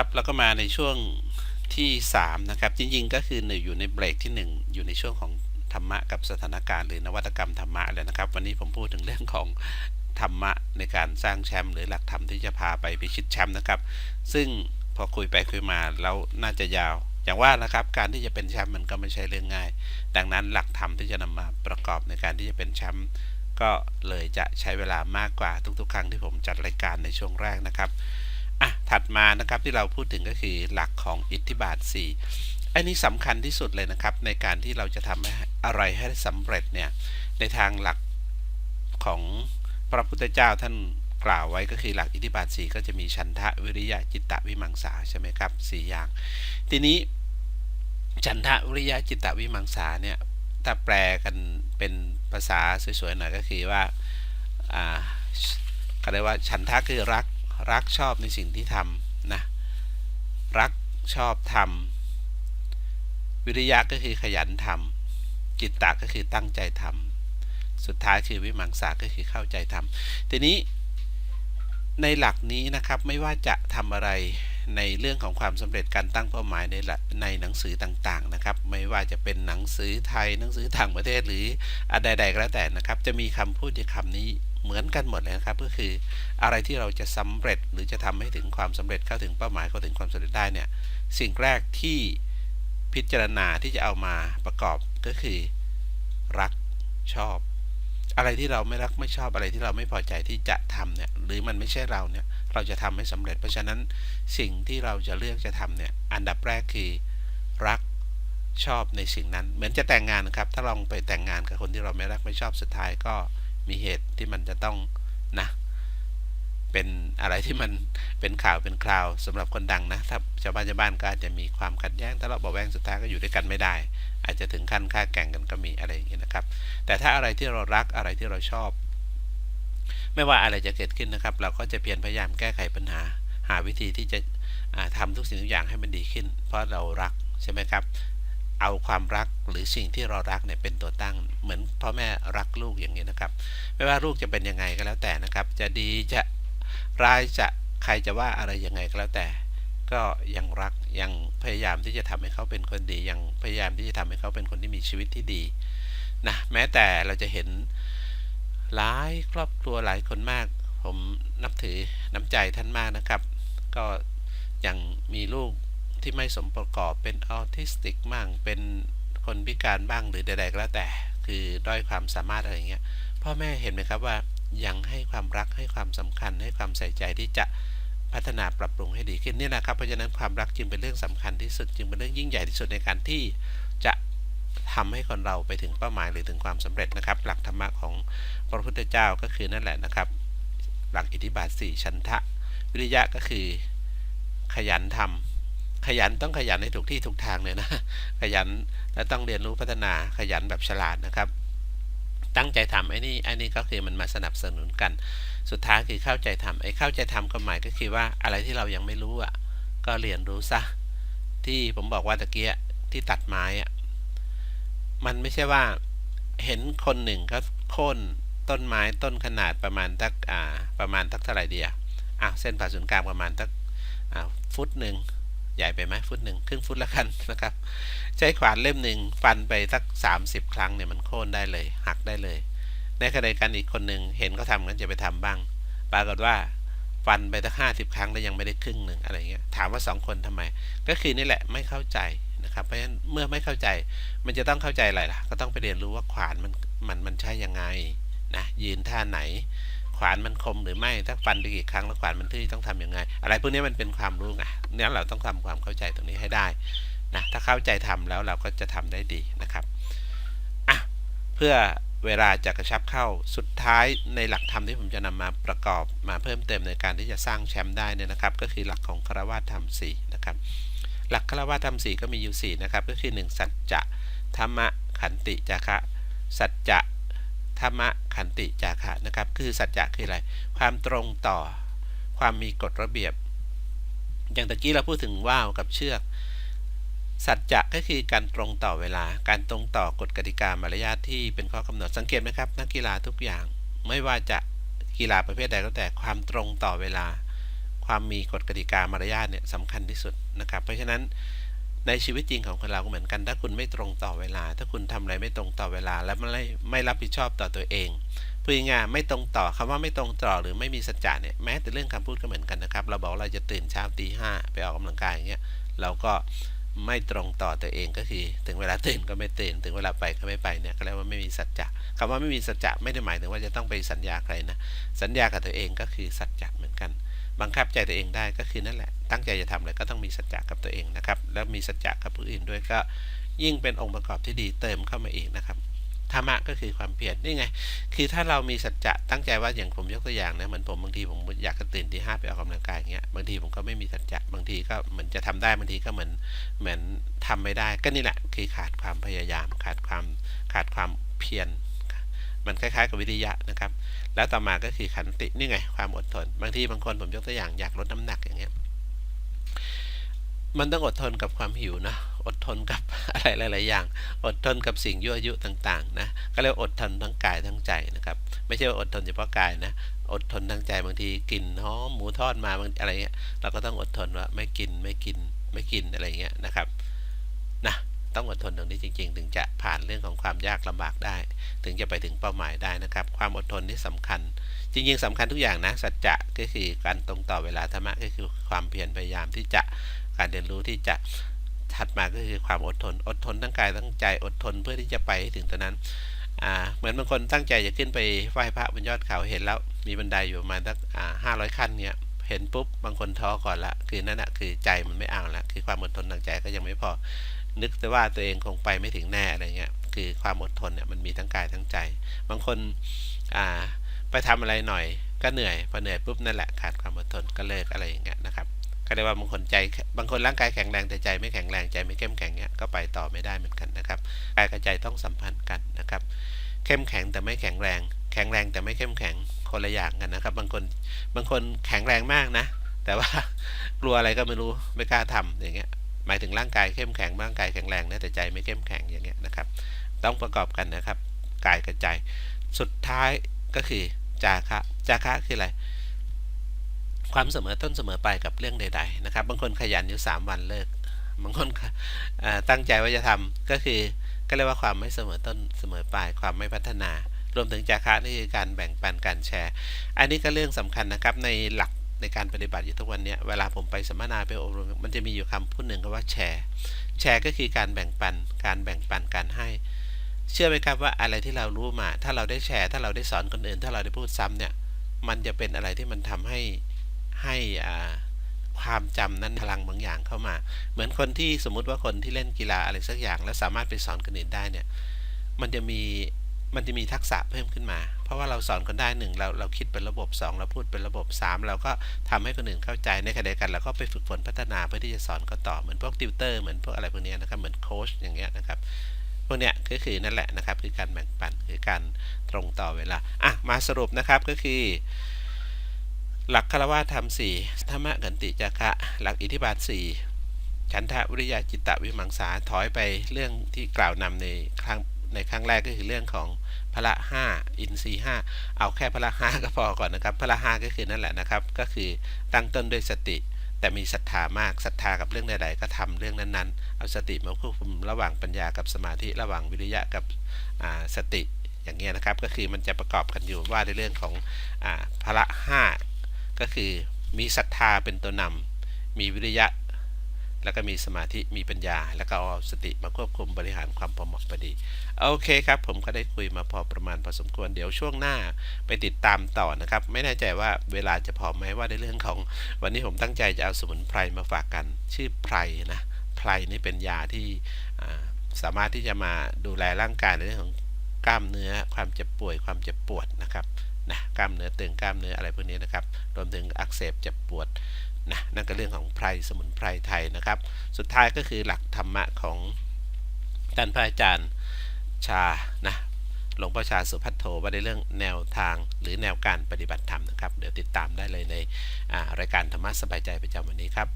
ครับแล้วก็มาในช่วงที่ 3 นะครับ จริงๆ ก็คืออยู่ในเบรกที่ 1 อยู่ในช่วงของธรรมะกับสถานการณ์หรือนวัตกรรมธรรมะเลยนะครับ วันนี้ผมพูดถึงเรื่องของธรรมะในการสร้างแชมป์หรือหลักธรรมที่จะพาไปพิชิตแชมป์นะครับ ซึ่งพอคุยไปคุยมาแล้วน่าจะยาว อย่างว่านะครับการที่จะเป็นแชมป์มันก็ไม่ใช่เรื่องง่าย ดังนั้นหลักธรรมที่จะนำมาประกอบในการที่จะเป็นแชมป์ก็เลยจะใช้เวลามากกว่าทุกๆ ครั้งที่ผมจัดรายการในช่วงแรกนะครับ อะถัดมานะครับที่เราพูดถึงก็คือหลักของอิทธิบาท 4 อันนี้สำคัญที่สุดเลยนะครับ ในการที่เราจะทำอะไรให้สำเร็จเนี่ยในทางหลักของพระพุทธเจ้าท่านกล่าวไว้ก็คือหลักอิทธิบาท 4 ก็จะมีชันทะวิริยะจิตตะวิมังสาใช่ไหมครับ 4 อย่าง ทีนี้ชันทะวิริยะจิตตะวิมังสาเนี่ยถ้าแปลกันเป็นภาษาสวยๆหน่อยก็คือว่าอ่าเขาเรียกว่าฉันทะคือรัก รักชอบในสิ่งที่ทำนะรักชอบทำวิริยะก็คือขยันทำจิตตะก็คือตั้งใจทำสุดท้ายคือวิมังสาก็คือเข้าใจทำทีนี้ในหลักนี้นะครับไม่ว่าจะทำอะไรในเรื่องของความสำเร็จการตั้งเป้าหมายในในหนังสือต่างๆนะครับ ไม่ว่าจะเป็นหนังสือไทยหนังสือต่างประเทศหรืออะไรใดๆก็แล้วแต่นะครับ จะมีคำพูดที่คำนี้ เหมือนกันหมดเลยนะครับ ก็คืออะไรที่เราจะสำเร็จหรือจะทำให้ถึงความสำเร็จเข้าถึงเป้าหมายเข้าถึงความสำเร็จได้เนี่ยสิ่งแรกที่พิจารณาที่จะเอามาประกอบก็คือ รักชอบ อะไรที่เราไม่รักไม่ชอบอะไรที่เราไม่พอใจที่จะทำเนี่ยหรือมันไม่ใช่เราเนี่ยเราจะทำให้สำเร็จ เพราะฉะนั้นสิ่งที่เราจะเลือกจะทำเนี่ยอันดับแรกคือรักชอบในสิ่งนั้น เหมือนจะแต่งงานนะครับ ถ้าลองไปแต่งงานกับคนที่เราไม่รักไม่ชอบสุดท้ายก็ มีเหตุที่มันจะต้องนะเป็นอะไรที่มันเป็นข่าวเป็นคราวสำหรับคนดังนะถ้าชาวบ้านชาวบ้านก็อาจจะมีความขัดแย้งถ้าเราะเบอกแวงสุดท้ายก็อยู่ด้วยกันไม่ได้ อาจจะถึงขั้นฆ่าแก่งกันก็มีอะไรอย่างเงี้ยนะครับ แต่ถ้าอะไรที่เรารักอะไรที่เราชอบ ไม่ว่าอะไรจะเกิดขึ้นนะครับ เราก็จะเพียรพยายามแก้ไขปัญหา หาวิธีที่จะทำทุกสิ่งทุกอย่างให้มันดีขึ้น เพราะเรารักใช่ไหมครับ เอาความรักหรือสิ่งที่เรารักเนี่ยเป็นตัวตั้ง เหมือนพ่อแม่รักลูกอย่างนี้นะครับ ไม่ว่าลูกจะเป็นยังไงก็แล้วแต่นะครับ จะดีจะร้ายจะใครจะว่าอะไรยังไงก็แล้วแต่ ก็ยังรักยังพยายามที่จะทำให้เขาเป็นคนดียังพยายามที่จะทำให้เขาเป็นคนที่มีชีวิตที่ดีนะแม้แต่เราจะเห็นหลายครอบครัวหลายคนมาก ผมนับถือน้ำใจท่านมากนะครับ ก็ยังมีลูก ที่ไม่สมประกอบเป็นออทิสติกบ้างเป็นคนพิการบ้างหรือใดๆก็แล้วแต่ คือด้อยความสามารถอะไรเงี้ยพ่อแม่เห็นไหมครับว่ายังให้ความรักให้ความสำคัญ ให้ความใส่ใจที่จะพัฒนาปรับปรุงให้ดีขึ้นนี่นะครับเพราะฉะนั้นความรักจึงเป็นเรื่องสำคัญที่สุดจึงเป็นเรื่องยิ่งใหญ่ที่สุดในการที่จะทำให้คนเราไปถึงเป้าหมายหรือถึงความสำเร็จนะครับ หลักธรรมะของพระพุทธเจ้าก็คือนั่นแหละนะครับ หลักอิทธิบาท 4 ชันทะ วิริยะก็คือขยันทำ ขยันต้องขยันในถูกที่ถูกทางเลยนะ ขยันและต้องเรียนรู้พัฒนาขยันแบบฉลาดนะครับ ตั้งใจทำไอ้นี่ไอ้นี่ก็คือมันมาสนับสนุนกัน สุดท้ายคือเข้าใจทำไอ้เข้าใจทำก็หมายก็คือว่าอะไรที่เรายังไม่รู้อะก็เรียนรู้ซะที่ผมบอกว่าตะเกียที่ตัดไม้อะมันไม่ใช่ว่าเห็นคนหนึ่งเขาโค่นต้นไม้ต้นขนาดประมาณตักอ่าประมาณตักเท่าไหร่เดียอะเส้นผ่าศูนย์กลางประมาณตักอ่าฟุตหนึ่ง ใหญ่ไปไหมฟุตหนึ่งครึ่งฟุตละกันนะครับ ใช้ขวานเล่มหนึ่งฟันไปสัก 30 ครั้งเนี่ยมันโค่นได้เลย หักได้เลย ในขณะดัยกันอีกคนหนึ่งเห็นเขาทำกันจะไปทำบ้าง ปรากฏว่าฟันไปตั้งห้าสิบครั้งแล้วยังไม่ได้ครึ่งหนึ่งอะไรเงี้ยถามว่าสองคนทำไม ก็คือนี่แหละไม่เข้าใจนะครับเพราะฉะนั้นเมื่อไม่เข้าใจมันจะต้องเข้าใจอะไรล่ะ ก็ต้องไปเรียนรู้ว่าขวานมันมันมันใช่ยังไงนะยืนท่าไหน ขวานมันคมหรือไม่ถ้าฟันไปกี่ครั้งแล้วขวานมันทื่อต้องทํำยังไง อะไรพวกนี้มันเป็นความรู้ไงเนี่ยเราต้องทำความเข้าใจตรงนี้ให้ได้นะถ้าเข้าใจทำแล้วเราก็จะทำได้ดีนะครับอะเพื่อเวลาจะกระชับเข้าสุดท้ายในหลักธรรมที่ผมจะนำมาประกอบมาเพิ่มเติมในการที่จะสร้างแชมป์ได้เนี่ยนะครับ ก็คือหลักของคารวะธรรมสี่นะครับ หลักคารวะธรรมสี่ก็มีอยู่4นะครับก็คือ 1 สัจจะธรรมะขันติจาคะสัจจะ ธรรมะขันติจาคะนะครับ คือสัจจะคืออะไร ความตรงต่อความมีกฎระเบียบ อย่างตะกี้เราพูดถึงว่าวกับเชือก สัจจะก็คือการตรงต่อเวลา การตรงต่อกฎกติกามารยาทที่เป็นข้อกำหนดสังเกตไหมครับ นักกีฬาทุกอย่าง ไม่ว่าจะกีฬาประเภทใดก็แต่ความตรงต่อเวลา ความมีกฎกติกามารยาทเนี่ยสำคัญที่สุดนะครับ เพราะฉะนั้น ในชีวิตจริงของคนเราก็เหมือนกัน ถ้าคุณไม่ตรงต่อเวลา ถ้าคุณทำอะไรไม่ตรงต่อเวลา และไม่ไม่รับผิดชอบต่อตัวเองพูดง่ายไม่ตรงต่อคำว่าไม่ตรงต่อหรือไม่มีสัจจะเนี่ยแม้แต่เรื่องคำพูดก็เหมือนกันนะครับ เราบอกเราจะตื่นเช้าตีห้าไปออกกำลังกายอย่างเงี้ยเราก็ไม่ตรงต่อตัวเองก็คือ ถึงเวลาตื่นก็ไม่ตื่น ถึงเวลาไปก็ไม่ไปเนี่ยก็เรียกว่าไม่มีสัจจะคำว่าไม่มีสัจจะไม่ได้หมายถึงว่าจะต้องไปสัญญาใครนะสัญญากับตัวเองก็คือสัจจะเหมือนกัน บังคับใจตัวเองได้ก็คือนั่นแหละตั้งใจจะทำอะไรก็ต้องมีสัจจะกับตัวเองนะครับ แล้วมีสัจจะกับผู้อื่นด้วยก็ยิ่งเป็นองค์ประกอบที่ดีเติมเข้ามาอีกนะครับธรรมะก็คือความเพียรนี่ไง คือถ้าเรามีสัจจะตั้งใจว่าอย่างผมยกตัวอย่างนะเหมือนผมบางทีผมอยากจะตื่นที่ห้าไปออกกำลังกายอย่างเงี้ยบางทีผมก็ไม่มีสัจจะบางทีก็เหมือนจะทำได้บางทีก็เหมือนเหมือนทำไม่ได้ ก็นี่แหละคือขาดความพยายาม ขาดความขาดความเพียร มันคล้ายๆ กับวิริยะนะครับ แล้วต่อมาก็คือขันตินี่ไงความอดทน บางทีบางคนผมยกตัวอย่างอยากลดน้ำหนักอย่างเงี้ยมันต้องอดทนกับความหิวนะอดทนกับอะไรหลาย ๆ อย่าง อดทนกับสิ่งยั่วยุต่าง ๆ นะ ก็เรียกอดทนทั้งกายทั้งใจนะครับ ไม่ใช่ว่าอดทนเฉพาะกายนะ อดทนทั้งใจบางทีกินหอมหมูทอดมาบางอะไรเงี้ย เราก็ต้องอดทนว่าไม่กินไม่กินไม่กินอะไรเงี้ยนะครับ นะ ต้องอดทนตรงนี้จริง ๆ ถึงจะผ่านเรื่องของความยากลำบากได้ ถึงจะไปถึงเป้าหมายได้นะครับ ความอดทนนี่สำคัญ จริง ๆสำคัญทุกอย่างนะ สัจจะก็คือการตรงต่อเวลาธรรมะก็คือความเพียรพยายามที่จะการเรียนรู้ที่จะถัดมาก็คือความอดทน อดทนทั้งกายทั้งใจอดทนเพื่อที่จะไปถึงตรงนั้นเหมือนบางคนตั้งใจจะขึ้นไปไหว้พระบนยอดเขาเห็นแล้วมีบันไดอยู่ประมาณสักห้าร้อยขั้นเนี่ยเห็นปุ๊บบางคนท้อก่อนละคือนั่นแหะคือใจมันไม่เอาละคือความอดทนทางใจก็ยังไม่พอ นึกแต่ว่าตัวเองคงไปไม่ถึงแน่อะไรเงี้ยคือความอดทนเนี่ยมันมีทั้งกายทั้งใจ บางคนอ่าไปทำอะไรหน่อยก็เหนื่อยพอเหนื่อยปุ๊บนั่นแหละขาดความอดทนก็เลิกอะไรอย่างเงี้ยนะครับก็เรียกว่าบางคนใจบางคนร่างกายแข็งแรงแต่ใจไม่แข็งแรงใจไม่เข้มแข็งเงี้ยก็ไปต่อไม่ได้เหมือนกันนะครับกายกับใจต้องสัมพันธ์กันนะครับ เข้มแข็งแต่ไม่แข็งแรง แข็งแรงแต่ไม่เข้มแข็งคนละอย่างกันนะครับ บางคนบางคนแข็งแรงมากนะ แต่ว่ากลัวอะไรก็ไม่รู้ไม่กล้าทำอย่างเงี้ย หมายถึงร่างกายเข้มแข็งร่างกายแข็งแรงนะแต่ใจไม่เข้มแข็งอย่างเงี้ยนะครับ ต้องประกอบกันนะครับกายกับใจ สุดท้ายก็คือจาคะจาคะคืออะไรความเสมอต้นเสมอปลายกับเรื่องใด ๆ นะครับ บางคนขยันอยู่ 3 วันเลิก บางคนตั้งใจว่าจะทำก็คือก็เรียกว่าความไม่เสมอต้นเสมอปลายความไม่พัฒนา รวมถึงจาคะนี่คือการแบ่งปันการแชร์ อันนี้ก็เรื่องสำคัญนะครับในหลัก ในการปฏิบัติอยู่ทุกวันนี้เวลาผมไปสัมมนาไปอบรม มันจะมีอยู่คำพูดหนึ่งก็ว่าแชร์แชร์ก็คือการแบ่งปัน การแบ่งปันการให้ เชื่อไหมครับว่าอะไรที่เรารู้มา ถ้าเราได้แชร์ ถ้าเราได้สอนคนอื่น ถ้าเราได้พูดซ้ำเนี่ยมันจะเป็นอะไรที่มันทำให้ให้ความจำนั้นพลังบางอย่างเข้ามา เหมือนคนที่สมมุติว่าคนที่เล่นกีฬาอะไรสักอย่าง แล้วสามารถไปสอนคนอื่นได้เนี่ย มันจะมี มันจะมีทักษะเพิ่มขึ้นมา เพราะว่าเราสอนคนได้หนึ่งเราเราคิดเป็นระบบ 2 เราพูดเป็นระบบ 3 เราก็ทำให้คนอื่นเข้าใจในขณะเดียวกันเราก็ไปฝึกฝนพัฒนาเพื่อที่จะสอนก็ต่อเหมือนพวกติวเตอร์เหมือนพวกอะไรพวกนี้นะครับเหมือนโค้ชอย่างเงี้ยนะครับพวกเนี้ยก็คือนั่นแหละนะครับคือการแบ่งปันคือการตรงต่อเวลาอะมาสรุปนะครับก็คือ หลักคารวะธรรมสี่ธรรมะกันติจักะหลักอิทธิบาทสี่ฉันทะวิริยะจิตตะวิมังสาถอยไปเรื่องที่กล่าวนำในครั้ง ในครั้งแรกก็คือเรื่องของพละห้าอินทรีห้าเอาแค่พละห้าก็พอก่อนนะครับพละห้าก็คือนั่นแหละนะครับ ก็คือตั้งต้นด้วยสติ แต่มีศรัทธามากศรัทธากับเรื่องใดๆ ก็ทำเรื่องนั้นๆ เอาสติมาควบคุมระหว่างปัญญากับสมาธิระหว่างวิริยะกับสติอย่างเงี้ยนะครับ ก็คือมันจะประกอบกันอยู่ว่าในเรื่องของอพละห้าก็คือมีศรัทธาเป็นตัวนำมีวิริยะ แล้วก็มีสมาธิมีปัญญา แล้วก็เอาสติมาควบคุมบริหารความพอเหมาะพอดี โอเคครับ ผมก็ได้คุยมาพอประมาณพอสมควรเดี๋ยวช่วงหน้าไปติดตามต่อนะครับ ไม่แน่ใจว่าเวลาจะพอไหมว่าในเรื่องของ วันนี้ผมตั้งใจจะเอาสมุนไพรมาฝากกัน ชื่อไพรนะไพรนี่เป็นยาที่สามารถที่จะมาดูแลร่างกายในเรื่องของกล้ามเนื้อความเจ็บป่วยความเจ็บปวดนะครับนะกล้ามเนื้อตึงกล้ามเนื้ออะไรพวกนี้นะครับรวมถึงอักเสบเจ็บปวด นะนั่นก็เรื่องของไพรสมุนไพรไทยนะครับ สุดท้ายก็คือหลักธรรมะของท่านพระอาจารย์ชานะหลวงพ่อชาสุพัทโธว่าในเรื่องแนวทางหรือแนวการปฏิบัติธรรมนะครับ เดี๋ยวติดตามได้เลยในรายการธรรมะสบายใจประจำวันนี้ครับ